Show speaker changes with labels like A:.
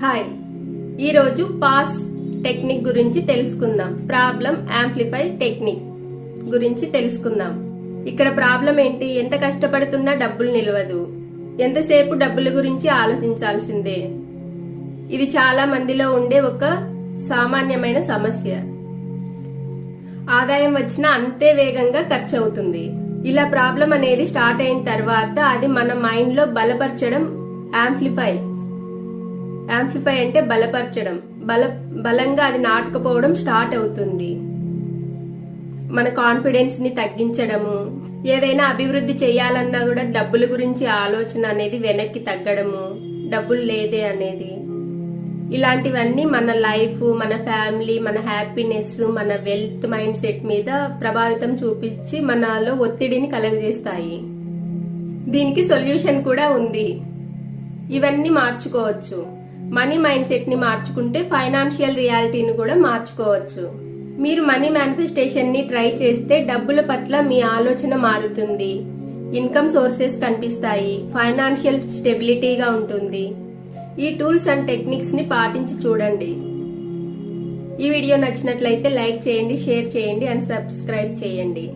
A: Hi ఈరోజు pass technique గురించి తెలుసుకుందాం. ప్రాబ్లం యాంప్లిఫై టెక్నిక్ గురించి తెలుసుకుందాం. ఇక్కడ ప్రాబ్లం ఏంటి? ఎంత కష్టపడుతున్నా డబ్బులు నిలవదు. ఎంతసేపు డబ్బుల గురించి ఆలోచించాల్సిందే? ఇది చాలా మందిలో ఉండే ఒక సామాన్యమైన సమస్య. ఆదాయం వచ్చినా అంతే వేగంగా ఖర్చు అవుతుంది ఇలా ప్రాబ్లం అనేది స్టార్ట్ అయిన తర్వాత అది మన మైండ్లో బలపరచడం యాంప్లిఫై. యాంప్లిఫై అంటే బలపరచడం. బల బలంగా అది నాటుకుపోవడం స్టార్ట్ అవుతుంది. మన కాన్ఫిడెన్స్ని తగ్గించడము. ఏదైనా అభివృద్ధి చేయాలన్నా కూడా డబ్బుల గురించి ఆలోచన అనేది వెనక్కి తగ్గడము. డబ్బులు లేదే అనేది. ఇలాంటివన్నీ మన లైఫ్ మన ఫ్యామిలీ మన హ్యాపీనెస్ మన వెల్త్ మైండ్ సెట్ మీద ప్రభావితం చూపించి మనలో ఒత్తిడిని కలగజేస్తాయి. దీనికి సొల్యూషన్ కూడా ఉంది. ఇవన్నీ మార్చుకోవచ్చు. మనీ మైండ్ సెట్ని మార్చుకుంటే ఫైనాన్షియల్ రియాలిటీని కూడా మార్చుకోవచ్చు. మీరు మనీ మేనిఫెస్టేషన్ని ట్రై చేస్తే డబ్బుల పట్ల మీ ఆలోచన మారుతుంది. ఇన్కమ్ సోర్సెస్ కనిపిస్తాయి. ఫైనాన్షియల్ స్టెబిలిటీగా ఉంటుంది. ఈ టూల్స్ అండ్ టెక్నిక్స్ని పాటించి చూడండి. ఈ వీడియో నచ్చినట్లయితే లైక్ చేయండి షేర్ చేయండి అండ్ సబ్స్క్రైబ్ చేయండి.